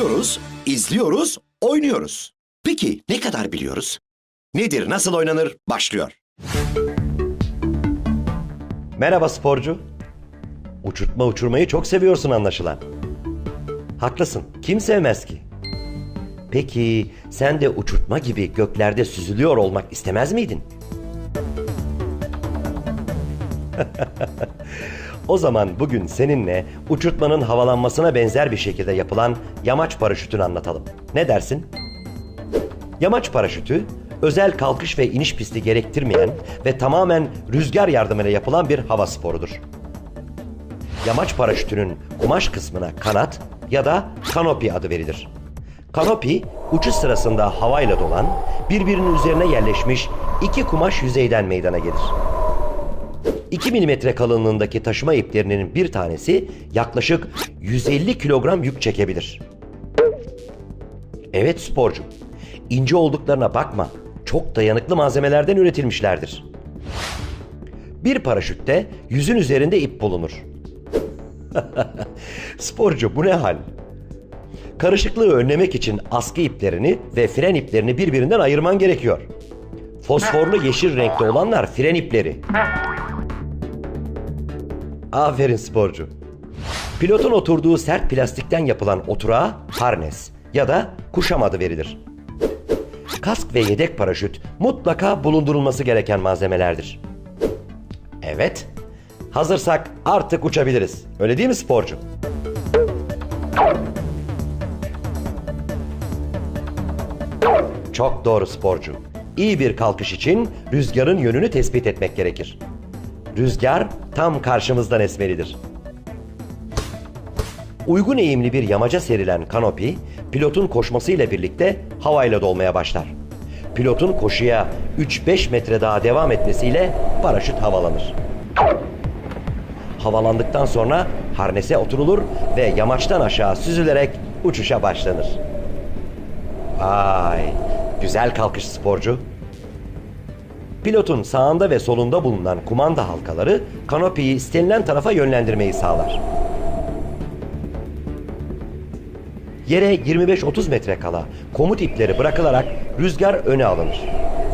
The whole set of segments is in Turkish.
Biliyoruz, izliyoruz, oynuyoruz. Peki ne kadar biliyoruz? Nedir, nasıl oynanır? Başlıyor. Merhaba sporcu. Uçurtma uçurmayı çok seviyorsun anlaşılan. Haklısın. Kim sevmez ki? Peki sen de uçurtma gibi göklerde süzülüyor olmak istemez miydin? o zaman bugün seninle uçurtmanın havalanmasına benzer bir şekilde yapılan yamaç paraşütünü anlatalım. Ne dersin? Yamaç paraşütü özel kalkış ve iniş pisti gerektirmeyen ve tamamen rüzgar yardımıyla yapılan bir hava sporudur. Yamaç paraşütünün kumaş kısmına kanat ya da kanopi adı verilir. Kanopi uçuş sırasında havayla dolan, birbirinin üzerine yerleşmiş iki kumaş yüzeyden meydana gelir. 2 milimetre kalınlığındaki taşıma iplerinin bir tanesi yaklaşık 150 kilogram yük çekebilir. Evet sporcu. İnce olduklarına bakma. Çok dayanıklı malzemelerden üretilmişlerdir. Bir paraşütte yüzün üzerinde ip bulunur. Sporcu bu ne hal? Karışıklığı önlemek için askı iplerini ve fren iplerini birbirinden ayırman gerekiyor. Fosforlu yeşil renkte olanlar fren ipleri. Aferin sporcu. Pilotun oturduğu sert plastikten yapılan oturağa harnes ya da kuşam adı verilir. Kask ve yedek paraşüt mutlaka bulundurulması gereken malzemelerdir. Evet, hazırsak artık uçabiliriz. Öyle değil mi sporcu? Çok doğru sporcu. İyi bir kalkış için rüzgarın yönünü tespit etmek gerekir. Rüzgar tam karşımızdan esmelidir. Uygun eğimli bir yamaca serilen kanopi, pilotun koşmasıyla birlikte havayla dolmaya başlar. Pilotun koşuya 3-5 metre daha devam etmesiyle paraşüt havalanır. Havalandıktan sonra harnese oturulur ve yamaçtan aşağı süzülerek uçuşa başlanır. Vay, güzel kalkış sporcu. Pilotun sağında ve solunda bulunan kumanda halkaları kanopiyi istenilen tarafa yönlendirmeyi sağlar. Yere 25-30 metre kala komut ipleri bırakılarak rüzgar öne alınır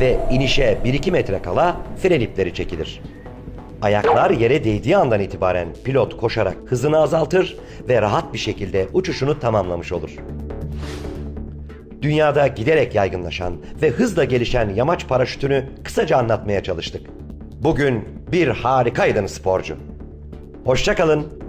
ve inişe 1-2 metre kala fren ipleri çekilir. Ayaklar yere değdiği andan itibaren pilot koşarak hızını azaltır ve rahat bir şekilde uçuşunu tamamlamış olur. Dünyada giderek yaygınlaşan ve hızla gelişen yamaç paraşütünü kısaca anlatmaya çalıştık. Bugün bir harikaydın sporcu. Hoşçakalın.